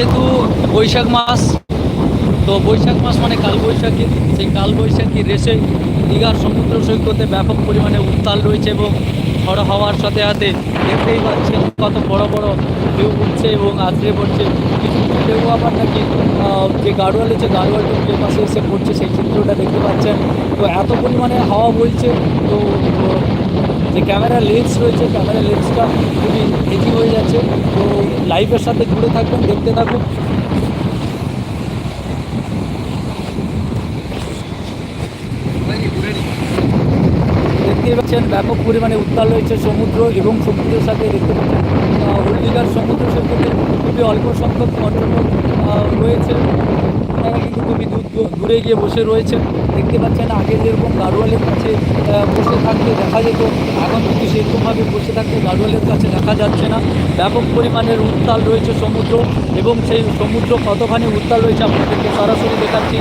যেহেতু বৈশাখ মাস, তো বৈশাখ মাস মানে কালবৈশাখী সেই কালবৈশাখী রেসে দীঘার সমুদ্র সৈকতে ব্যাপক পরিমাণে উত্তাল রয়েছে এবং ঝড় হওয়ার সাথে সাথে দেখতেই পাচ্ছেন কত বড় বড় ঢেউ উঠছে এবং আছড়ে পড়ছে। কিছু ঢেউ আবার নাকি যে গাড়োয়াল আছে গাড়োয়ালটা যে পাশে এসে পড়ছে, সেই চিত্রটা দেখতে পাচ্ছেন। তো এত পরিমাণে হাওয়া বইছে, তো যে ক্যামেরা লেন্স রয়েছে ক্যামেরা লেন্সটা খুবই হেজি হয়ে যাচ্ছে। তো লাইভের সাথে জুড়ে থাকবেন দেখতে থাকুন। দেখতেই পাচ্ছেন, ব্যাপক পরিমাণে উত্তাল রয়েছে সমুদ্র এবং সমুদ্রের সাথে দেখতে পাচ্ছেন হলদিঘার সমুদ্র সৈকতে খুবই অল্প সংখ্যক পর্যটক রয়েছে। ওনারা কিন্তু খুবই দূরে গিয়ে বসে রয়েছে দেখতে পাচ্ছেন আগে যেরকম গাড়োয়ালের কাছে বসে থাকতে দেখা যেত, এখন কিন্তু সেরকমভাবে বসে থাকতে গাড়োয়ালের কাছে দেখা যাচ্ছে না। ব্যাপক পরিমাণের উত্তাল রয়েছে সমুদ্র এবং সেই সমুদ্র কতখানি উত্তাল রয়েছে আপনাদেরকে সরাসরি দেখাচ্ছি।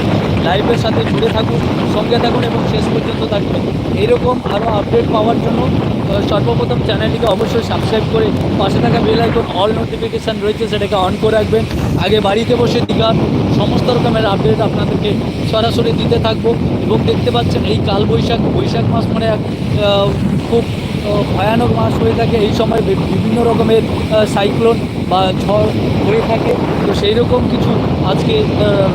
লাইভের সাথে জুড়ে থাকুন, সঙ্গে থাকুন এবং শেষ পর্যন্ত থাকবেন। এইরকম আরও আপডেট পাওয়ার জন্য সর্বপ্রথম চ্যানেলটিকে অবশ্যই সাবস্ক্রাইব করে পাশে থাকা বেল আইকন অল নোটিফিকেশান রয়েছে, সেটাকে অন করে রাখবেন। আগে বাড়িতে বসে দীঘার সমস্ত রকমের আপডেট আপনাদেরকে সরাসরি দিতে থাকব এবং দেখতে পাচ্ছেন এই কাল বৈশাখ বৈশাখ মাস মানে এক খুব ভয়ানক মাস হয়ে থাকে। এই সময় বিভিন্ন রকমের সাইক্লোন বা ঝড় হয়ে থাকে। তো সেই রকম কিছু আজকে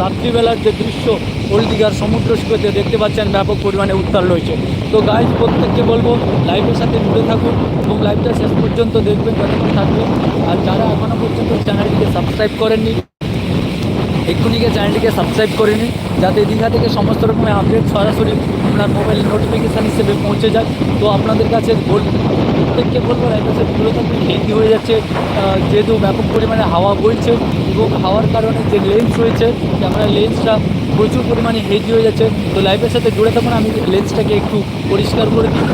রাত্রিবেলার যে দৃশ্য ওল্ড দীঘার সমুদ্র সৈকতে দেখতে পাচ্ছেন ব্যাপক পরিমাণে উত্তাল রয়েছে। তো গাইজ প্রত্যেককে বলব লাইভের সাথে জুড়ে থাকুন এবং লাইভটা শেষ পর্যন্ত দেখবেন যতক্ষণ থাকবেন আর যারা এখনও পর্যন্ত চ্যানেলটিকে সাবস্ক্রাইব করেননি এক্ষুনি গিয়ে চ্যানেলটিকে সাবস্ক্রাইব করে নিন যাতে দীঘা থেকে সমস্ত রকমের আপডেট সরাসরি আপনার মোবাইল নোটিফিকেশান হিসেবে পৌঁছে যায় তো আপনাদের কাছে প্রত্যেককে বলব লাইফে ভালো থাকবেন হেলদি হয়ে যাচ্ছে। যেহেতু ব্যাপক পরিমাণে হাওয়া বইছে এবং হাওয়ার কারণে যে লেন্স রয়েছে ক্যামেরার লেন্সটা প্রচুর পরিমাণে হেজি হয়ে যাচ্ছে। তো লাইফের সাথে জুড়ে থাকুন, আমি লেন্সটাকে একটু পরিষ্কার করে দিই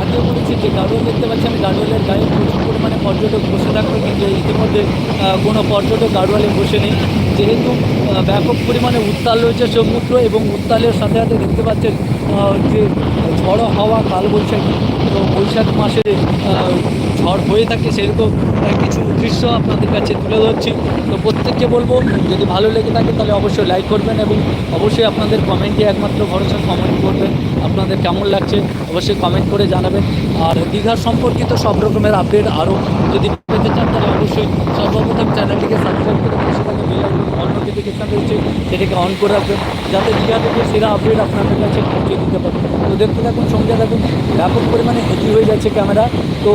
আগে বলেছি যে গাড়োয়াল দেখতে পাচ্ছি, আমি গাড়োয়ালের গায়ে প্রচুর পরিমাণে পর্যটক বসে থাকবে, কিন্তু ইতিমধ্যে কোনো পর্যটক গাড়োয়ালে বসে নেই। যেহেতু ব্যাপক পরিমাণে উত্তাল রয়েছে সমুদ্র এবং উত্তালের সাথে সাথে দেখতে পাচ্ছেন যে ঝড়ো হাওয়া কালবৈশাখী তো বৈশাখ মাসে ঝড় হয়ে থাকে সেরকম কিছু দৃশ্য আপনাদের কাছে তুলে ধরছি। তো প্রত্যেককে বলব, যদি ভালো লেগে থাকে তাহলে অবশ্যই লাইক করবেন এবং অবশ্যই আপনাদের কমেন্টে একমাত্র ভরসা কমেন্ট করবেন। আপনাদের কেমন লাগছে অবশ্যই কমেন্ট করে জানাবেন। আর দীঘার সম্পর্কিত সব রকমের আপডেট আরও যদি পেতে চান, তাহলে অবশ্যই সর্বপ্রথম চ্যানেলটিকে সাবস্ক্রাইব করে পাশে থাকা বেল অল নোটিফিকেশান রয়েছে, সেটাকে অন করে রাখবেন, যাতে দীঘা থেকে সেরা আপডেট আপনাদের কাছে পৌঁছে দিতে পারে। তো দেখতে থাকুন, সঙ্গে থাকুন, ব্যাপক পরিমাণে হেজি হয়ে যাচ্ছে ক্যামেরা তো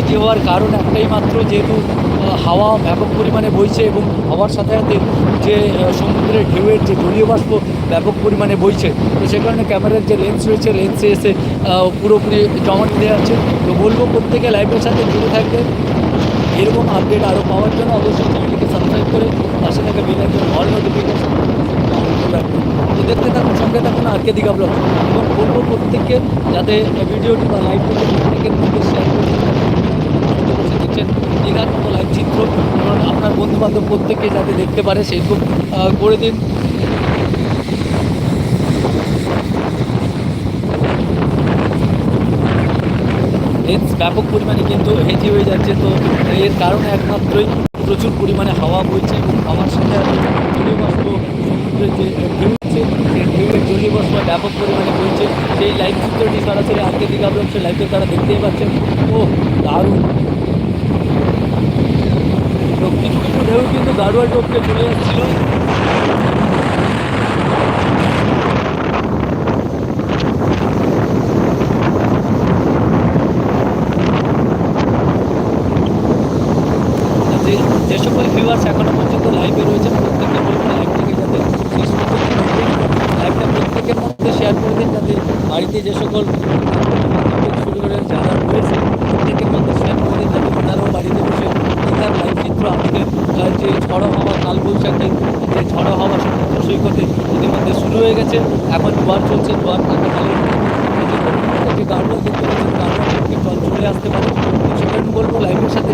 এটি হওয়ার কারণ একটাই মাত্র, যেহেতু হাওয়া ব্যাপক পরিমাণে বইছে এবং হওয়ার সাথে সাথে যে সমুদ্রের ঢেউয়ের যে জলীয় বাষ্প ব্যাপক পরিমাণে বইছে, তো সে কারণে ক্যামেরার যে লেন্স রয়েছে, লেন্সে এসে পুরোপুরি জমা নিতে আছে। তো বলব প্রত্যেকে লাইভের সাথে জুড়ে থাকবে এরকম আপডেট আরও পাওয়ার জন্য অবশ্যই চ্যানেলটিকে সাবস্ক্রাইব করে পাশে থাকা বেল আইকন অল নোটিফিকেশন তো দেখতে থাকুন, সঙ্গে থাকুন আজকে দিঘা ব্লগ এবং বলব প্রত্যেককে, যাতে ভিডিওটি বা লাইভটি প্রত্যেকের মধ্যে শেয়ার করে দিতে বসে দেখছেন দীঘার মতো লাইভ চিত্র। আপনার বন্ধু বান্ধব প্রত্যেকে যাতে দেখতে পারে, সেরকম করে দিন। লেন্স ব্যাপক পরিমাণে কিন্তু হেজি হয়ে যাচ্ছে। তো এর কারণে একমাত্রই প্রচুর পরিমাণে হাওয়া বইছে এবং হাওয়ার সাথে জলীয় বাষ্প সমুদ্রের যে ঢেউ হচ্ছে সেই ঢেউয়ের ব্যাপক পরিমাণে বইছে। সেই লাইভ চিত্রটি সরাসরি আজকে দীঘা ব্লগ সেই লাইভে তারা দেখতেই পাচ্ছেন। ও দারুণ! তো কিছু কিছু ঢেউ কিন্তু গাড়োয়াল টপকে চলে যাচ্ছিল যে সকল ভিউয়ার্স এখনও পর্যন্ত লাইভে রয়েছে প্রত্যেককে বলব লাইভটাকে যাতে লাইভটা প্রত্যেকের মধ্যে শেয়ার করে দিন, যাতে বাড়িতে যে সকল শুরু করে যারা রয়েছে, প্রত্যেকের মধ্যে শেয়ার করে দিন, যাতে ওনারাও বাড়িতে বসে দীঘার লাইভ চিত্র আজকে আহ, যে ঝড়ো হাওয়া, কালবৈশাখী যে ঝড়ো হাওয়া সমুদ্র সৈকতে ইতিমধ্যে শুরু হয়ে গেছে। এখন জোয়ার চলছে জোয়ার কাটাকালে যে গাড়ুয়া দেখতে পাচ্ছেন গাড়ুয়া থেকে জল চলে আসতে পারে। সেটা বলব লাইভের সাথে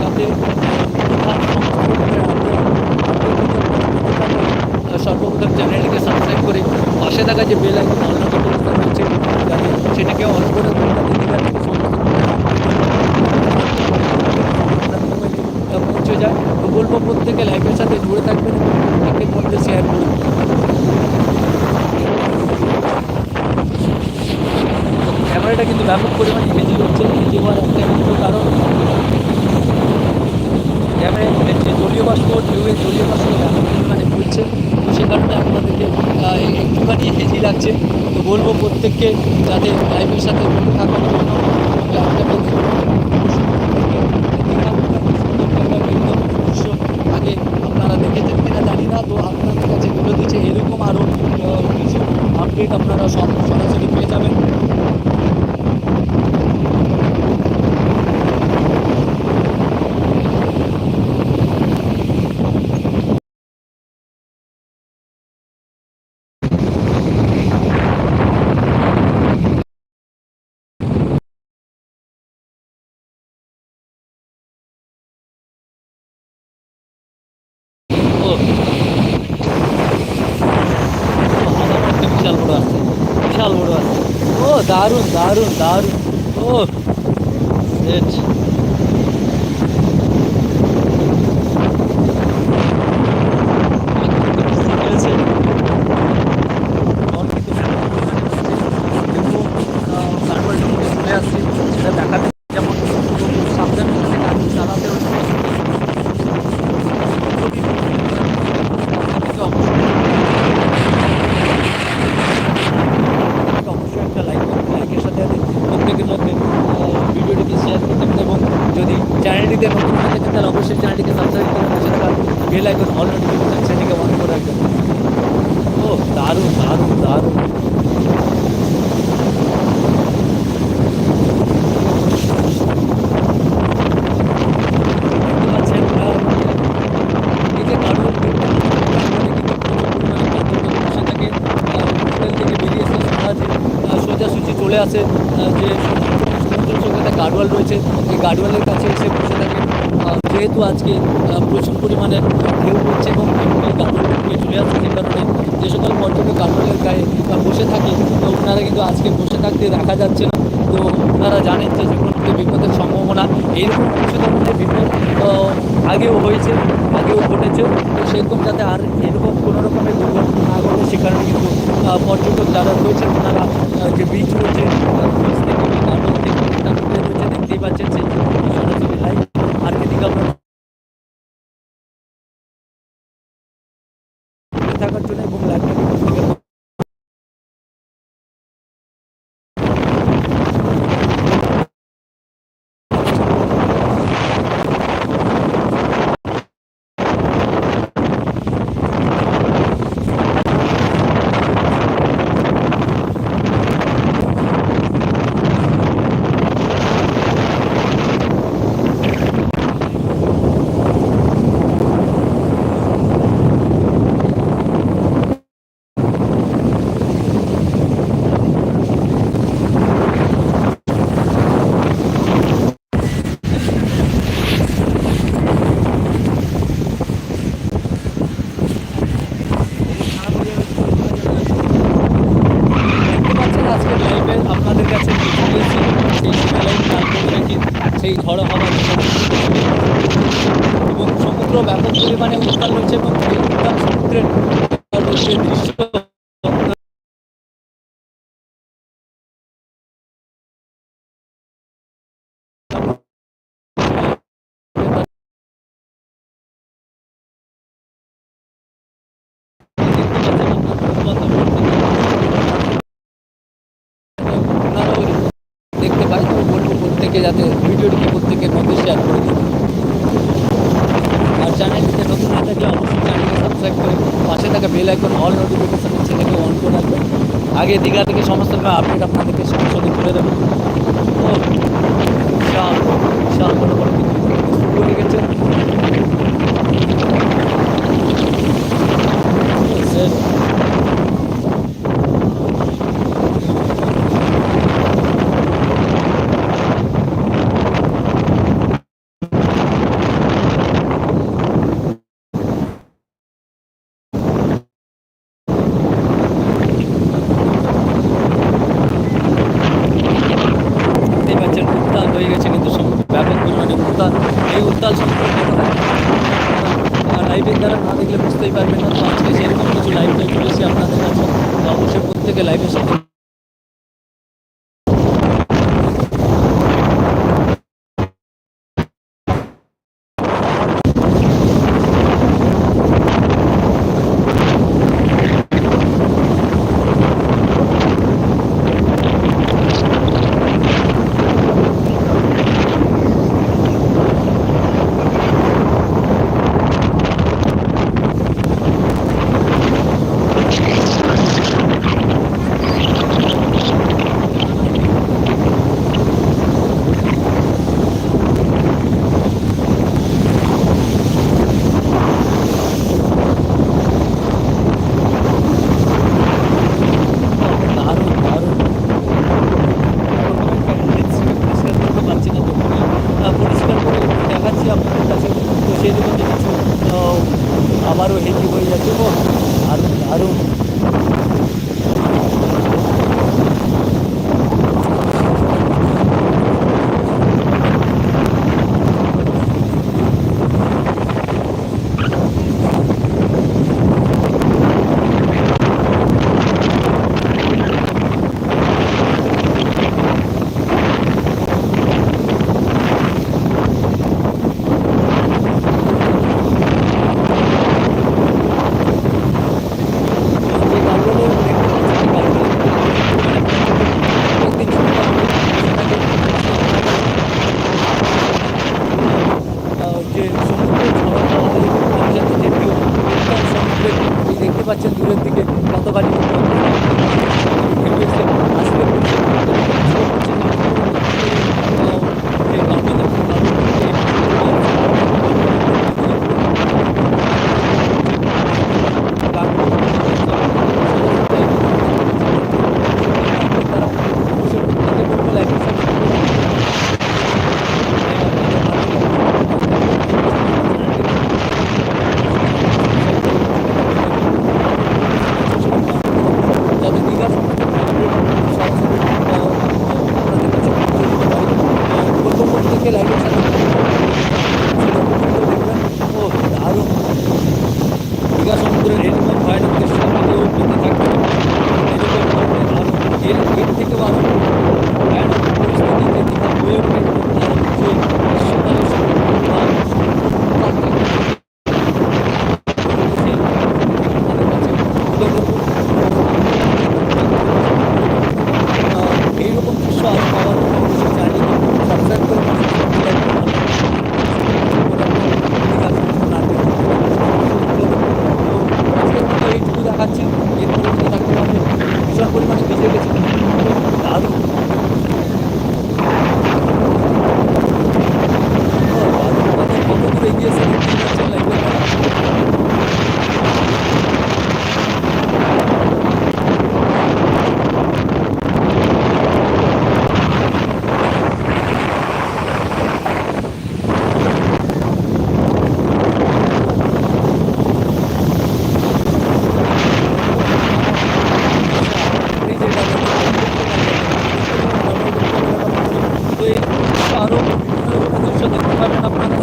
যাতে দীঘার সমস্ত রকমের update- update দিতে প্রত্যেকে লাইফের সাথে জুড়ে থাকবেন এবং প্রত্যেকের মধ্যে শেয়ার করবেন ক্যামেরাটা কিন্তু ব্যাপক পরিমাণে হেজি হচ্ছে হেজি হওয়ার একটা মুখ্য কারণ ক্যামেরায় যে জলীয় বাষ্প ঢেউয়ের জলীয় বাষ্প ব্যাপক পরিমাণে ঘুরছে তো সে কারণে আপনাদেরকে আহ, একটুখানি লাগছে তো বলব প্রত্যেককে যাতে লাইফের সাথে জড়িত থাকার জন্য আপনারা দেখেছেন কিনা জানি না, তো আপনাদের কাছে বলে দিচ্ছে, এরকম আরও কিছু আপডেট আপনারা সব সরাসরি পেয়ে যাবেন ও আবার একটা বিশাল বড় আছে বিশাল বড় আছে ও দারুণ দারুণ দারুণ ও সেট খেলছে চলে আসছে সেটা দেখাতে যেমন সাবধানের সাথে গাড়ি চালাতে হচ্ছে আপনাকে অবশ্যই আপনাকে অবশ্যই একটা লাইক লাইকের সাথে সাথে প্রত্যেকের মধ্যে আহ, ভিডিওটিকে শেয়ার করতে হবে এবং যদি চ্যানেলটিতে নতুন হয়ে থাকেন তাহলে অবশ্যই চ্যানেলটিকে সাবস্ক্রাইব করে পাশে থাকা বেল আইকন অল সেটিকে অন করে রাখবেন ও, দারুণ দারুণ দারুণ। সোজাসুজি চলে আসে যে সমুদ্র সৈকতে গাডওয়াল রয়েছে। এই গাডওয়ালের কাছে এসে বসে যেহেতু আজকে প্রচুর পরিমাণে ঢেউ হচ্ছে এবং গাডওয়াল চলে আসছে যে কারণে যে সকল পর্যটক গাডওয়ালের গায়ে বসে থাকে, তো ওনারা কিন্তু আজকে বসে থাকতে দেখা যাচ্ছে না। তো ওনারা জানেন যে যে কোনো বিপদের সম্ভাবনা এইরকম কিছু ধরনের বিপদ আগেও হয়েছে, আগেও ঘটেছে, তো সেরকম যাতে আর এরকম কোনো রকমের দুর্ঘটনা না ঘটে, সে কারণে কিন্তু পর্যটক যারা রয়েছেন, ওনারা যে বীজ রয়েছে বিচ থেকে রয়েছে, দেখতেই পাচ্ছেন, সেই সরাসরি লাইভ আর এদিকে আমরা ঘুরে থাকার জন্য এবং লাইব্রেরি থেকে দেখতে পাচ্ছেন আজকের লাইভে আপনাদের কাছে নিয়ে চলে এসেছি সেই সিনেমা লাইভ তারপরে নাকি সেই ঝড় হওয়া এবং সমুদ্র ব্যাপক পরিমাণে উত্তাল রয়েছে এবং উত্তাল সমুদ্রের দৃশ্য আপনারাও দেখতে পাই তো বলব প্রত্যেকে যাতে ভিডিওটিকে প্রত্যেকের মধ্যে শেয়ার করে দিন আর চ্যানেলটিতে নতুন না থাকলে অবশ্যই চ্যানেলকে সাবস্ক্রাইব করে পাশে থাকা বেল আইকন অল নোটিফিকেশানের ছেলেকে অন করে রাখবেন আগে দীঘা থেকে সমস্ত রকম আপডেট আপনাদেরকে সংশোধন করে দেবো। ও, বিশাল বিশাল বড় বড় কিছু গেছে Set. দেখতে পাচ্ছেন উত্তাল হয়ে গেছে কিন্তু সমুদ্র আপনারা না দেখলে বুঝতেই পারবেন না তো আজকে সেরকম কিছু লাইভ লাইভ চলেছি আপনাদের কাছে তো অবশ্যই প্রত্যেকে লাইভের সাথে দারুণ দারুণ পরিষ্কার করতে পারছি না তো আহ, পরিষ্কার করে দেখাচ্ছি আপনাদের কাছে তো সেই রকম কিছু আহ, আবারও হেভি হয়ে যাচ্ছে ও দারুণ দারুণ যে গাড়িগুলো দেখতে পাচ্ছি, গাড়িগুলো আহ, যে সমুদ্র ঝড় আমাদের অভিযাত্রা যে ভিউ উত্তাল সমুদ্রের এই দেখতে পাচ্ছেন দূরের দিকে কত গাড়ি ঢেউ এসে আসলে পড়ছে, আসলে পড়ছে, আহ, যে গাড়িগুলো দেখতে পাচ্ছেন, যাতে দীঘা প্রত্যেকে লাইভের সাথে। ও দারুণ দীঘা। আহ, এইরকম দৃশ্য আরও পাওয়ার জন্য সাবস্ক্রাইব করে পাশে থাকতে লাগবে। দীঘা সমুদ্র নাটক। আজকের মতো এইটুকু দেখাচ্ছি এরপরে কিন্তু থাকতে পারবে ভীষণ পরিমাণে ভিজে গেছে দারুণ ও, দারুণ কথা কত দূর এগিয়েছে দেখতেই পাচ্ছেন লাইভের দ্বারা। এই যে এটা তো এই আরও বিভিন্ন রকম দৃশ্য দেখতে পাবেন আপনারা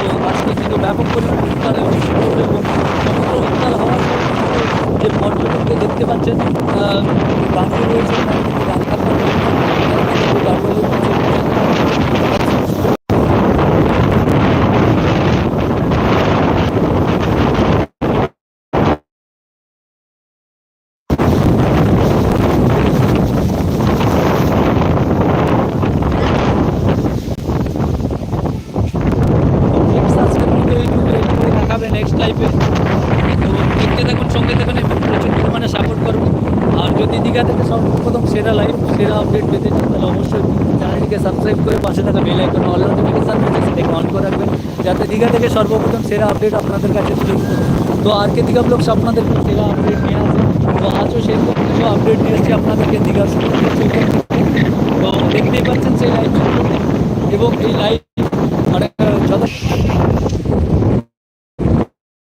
তো আজকে কিন্তু ব্যাপক পরিমাণে উত্তাল এবং সমুদ্র এবং সমুদ্র উত্তাল হওয়ার পর যে পর্যটককে দাঁড়িয়ে রয়েছে তারা কিন্তু গান থাকতে দাঁড়িয়ে রয়েছে নেক্সট আজকের মতো এইটুকু এইটুকু দেখাবে নেক্সট লাইফে তো দেখতে থাকুন সঙ্গে থাকুন এবং প্রচুর পরিমাণে সাপোর্ট করবে যদি দীঘা থেকে সর্বপ্রথম সেরা লাইভ সেরা আপডেট পেতে চান তাহলে অবশ্যই চ্যানেলটিকে সাবস্ক্রাইব করে পাশে থাকা বেল আইকন অল নোটিফিকেশান সেটাকে অন করে রাখবেন, যাতে দীঘা থেকে সর্বপ্রথম সেরা আপডেট আপনাদের কাছে তুলে দিতে তো আর কে দীঘা ব্লগস আপনাদের সেরা আপডেট নিয়ে আসে। তো আজও সেরকম কিছু আপডেট নিয়ে এসেছি আপনাদেরকে থেকে। তো দেখতেই পাচ্ছেন সেই লাইভ এবং এই লাইভ